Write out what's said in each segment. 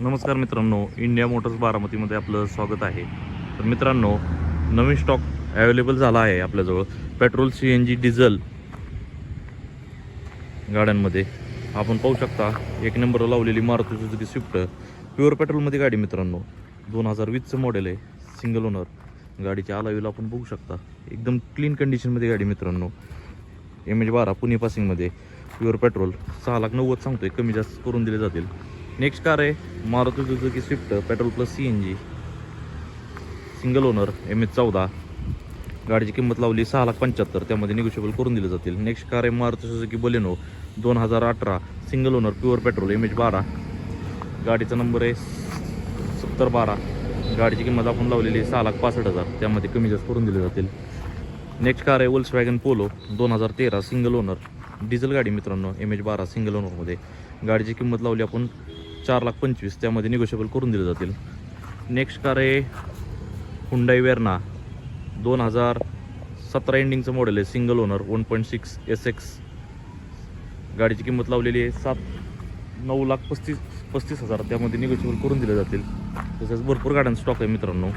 नमस्कार मित्रांनो India Motors बारामतीमध्ये आपलं स्वागत आहे. तर मित्रांनो नवीन स्टॉक अवेलेबल झाला आहे आपल्याजवळ. Petrol C N G diesel गाड्यांमध्ये. आपण पाहू शकता एक नंबर लावलेली मारुती सुजुकी स्विफ्ट. प्युअर पेट्रोलमध्ये गाडी मित्रांनो दोन हजार वीसचं मॉडेल आहे. सिंगल ओनर गाडीच्या आलावीला आपण बघू शकता. एकदम क्लीन कंडिशनमध्ये गाडी मित्रांनो. एम एच बारा पुणे पासिंगमध्ये. प्युअर पेट्रोल सहा लाख नव्वद सांगतोय. कमी जास्त करून दिले जातील. नेक्स्ट कार आहे Maruti Suzuki Swift petrol plus C N G single owner M H चौदा. गाडीची किंमत लावली सहा लाख पंच्याहत्तर त्यामध्ये निगोशिएबल करून दिले जातील. नेक्स्ट कार आहे मारुती सुझुकी बलेनो दोन हजार अठरा. Single owner pure petrol M H बारा. गाडीचा नंबर आहे सत्तर बारा. गाडीची किंमत आपण लावलेली आहे सहा लाख पासष्ट हजार त्यामध्ये कमी जास्त करून दिले जातील. नेक्स्ट कार आहे वल्स वॅगन पोलो दोन हजार तेरा सिंगल ओनर डिझेल गाडी मित्रांनो एम एच बारा सिंगल ओनरमध्ये गाडीची किंमत लावली आपण चार लाख पंचवीस त्यामध्ये निगोशिएबल करून दिले जातील. नेक्स्ट कार आहे हुंडाई वेर्ना दोन हजार सतरा एंडिंगचं मॉडेल आहे single owner one point six S X गाडीची किंमत लावलेली आहे सात नऊ लाख पस्तीस पस्तीस हजार. त्यामध्ये निगोशिएबल करून दिले जातील. तसेच भरपूर गाड्यांचा स्टॉक आहे मित्रांनो.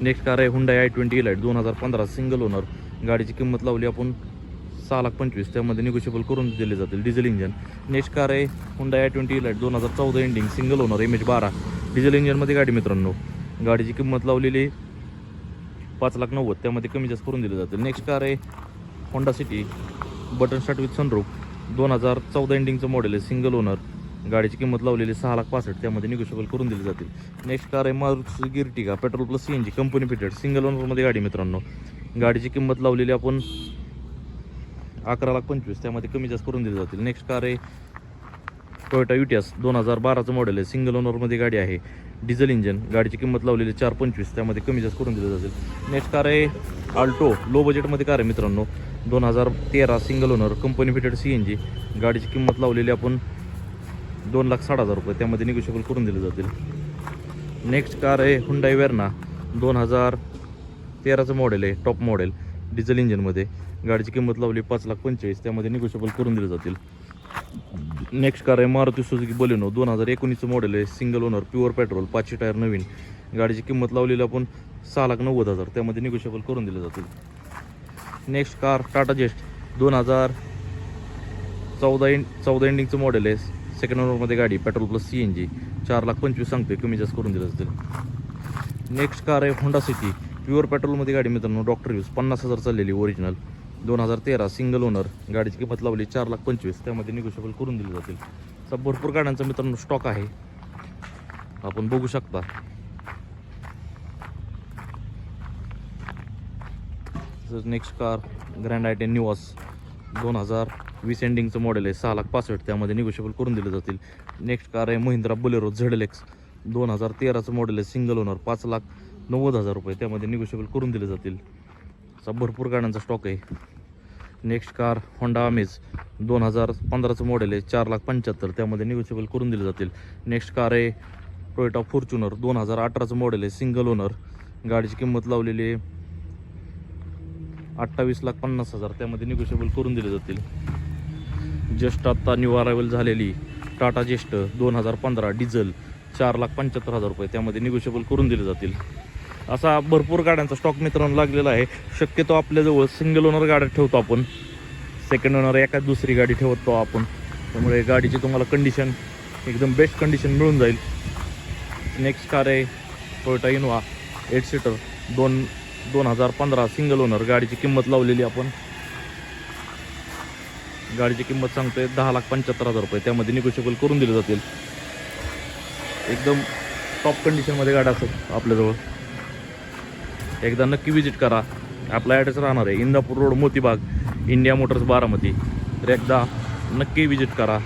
नेक्स्ट कार आहे हुंडाई आय ट्वेंटी इलाइट दोन हजार पंधरा सिंगल ओनर गाडीची किंमत लावली आपण सहा लाख पंचवीस त्यामध्ये निगोशिएबल करून दिले जातील. डिझेल इंजन नेक्स्ट कार आहे हुंडा आय ट्वेंटी इलाइट दोन हजार चौदा ending single owner M H बारा डिझेल इंजनमध्ये गाडी मित्रांनो गाडीची किंमत लावलेली पाच लाख नव्वद त्यामध्ये कमी जास्त करून दिले जातील. नेक्स्ट कार आहे Honda City button start with sunroof दोन हजार चौदा एंडिंगचं मॉडेल आहे सिंगल ओनर गाडीची किंमत लावलेली सहा लाख पासष्ट त्यामध्ये निगोशिएबल करून दिले जातील. नेक्स्ट कार आहे Maruti Ertiga petrol plus C N G company fitted single ओनरमध्ये गाडी मित्रांनो. गाडीची किंमत लावलेली आपण अकरा लाख पंचवीस त्यामध्ये कमी जास्त करून दिले जातील. नेक्स्ट कार आहे टोयोटा युटियास दोन हजार बाराचं मॉडेल आहे. सिंगल ओनरमध्ये गाडी आहे. डिझेल इंजन गाडीची किंमत लावलेली चार पंचवीस त्यामध्ये कमी जास्त करून दिले जातील. नेक्स्ट कार आहे आल्टो लो बजेटमध्ये कार आहे मित्रांनो. दोन हजार तेरा single owner company fitted C N G गाडीची किंमत लावलेली आपण दोन लाख साठ हजार रुपये. त्यामध्ये निगोशिएबल करून दिले जातील. नेक्स्ट कार आहे हुंडाई वेर्ना दोन हजार तेराचं मॉडेल आहे. टॉप मॉडेल डिझेल इंजनमध्ये गाडीची किंमत लावली पाच लाख पंचेचाळीस त्यामध्ये निगोशिएबल करून दिले जातील. नेक्स्ट कार आहे मारुती सुझुकी बलेनो दोन हजार एकोणीसचं मॉडेल आहे सिंगल ओनर प्युअर पेट्रोल पाचशे टायर नवीन. गाडीची किंमत लावलेली आपण सहा लाख नव्वद हजार त्यामध्ये निगोशिएबल करून दिले जातील. नेक्स्ट कार टाटा जेस्ट दोन हजार चौदा एंड चौदा एंडिंगचं मॉडेल आहे सेकंड ओनरमध्ये गाडी petrol plus C N G चार लाख पंचवीस सांगतोय कमी जास्त करून दिलं जातील. नेक्स्ट कार आहे होंडा सिटी प्युअर पेट्रोलमध्ये गाडी मित्रांनो डॉक्टर यूज पन्नास हजार चाललेली ओरिजिनल दोन हजार तेरा सिंगल ओनर गाडीची किंमत लावली चार लाख पंचवीस त्यामध्ये निगोशिएबल करून दिली जातील. असा भरपूर गाड्यांचा मित्रांनो स्टॉक आहे. आपण बघू शकता. Next car grand i ten Nios दोन हजार वीस एंडिंगचं मॉडेल आहे सहा लाख पासष्ट त्यामध्ये निगोशिएबल करून दिले जातील. नेक्स्ट कार आहे महिंद्रा बोलेरो झेड एक्स दोन हजार तेराचं मॉडेल आहे सिंगल ओनर पाच लाख नव्वद हजार रुपये त्यामध्ये निगोशिएबल करून दिले जातील. असा भरपूर गाड्यांचा स्टॉक आहे. नेक्स्ट कार होंडा अमेज दोन हजार पंधराचं मॉडेल आहे चार लाख पंच्याहत्तर. त्यामध्ये निगोशिएबल करून दिले जातील. नेक्स्ट कार आहे टोयोटा फॉर्च्युनर दोन हजार अठराचं मॉडेल आहे सिंगल ओनर गाडीची किंमत लावलेली आहे अठ्ठावीस लाख पन्नास हजार. त्यामध्ये निगोशिएबल करून दिले जातील. जस्ट आत्ता न्यू अरायवल झालेली टाटा जेष्ठ दोन हजार पंधरा डिझेल चार लाख पंच्याहत्तर हजार रुपये. त्यामध्ये निगोशिएबल करून दिले जातील. असा भरपूर गाड्यांचा स्टॉक मित्रांनो लागलेला आहे. शक्यतो आपल्याजवळ सिंगल ओनर गाड्या ठेवतो आपण. सेकंड ओनर एका दुसरी गाडी ठेवतो आपण. त्यामुळे गाडीची तुम्हाला कंडिशन एकदम बेस्ट कंडिशन मिळून जाईल. नेक्स्ट कार आहे टोयोटा इनोवा एट सीटर दोन दोन हजार पंधरा सिंगल ओनर गाडीची किंमत लावलेली आपण. गाडीची किंमत सांगतोय दहा लाख पंच्याहत्तर हजार रुपये. त्यामध्ये निगोशिएबल करून दिले जातील. एकदम टॉप कंडिशनमध्ये गाड्या असतात आपल्याजवळ. एकदा नक्की विजिट करा. आपला ॲड्रेस राहणार आहे Indapur road Motibaug India Motors Baramati. तर एकदा नक्की विजिट करा.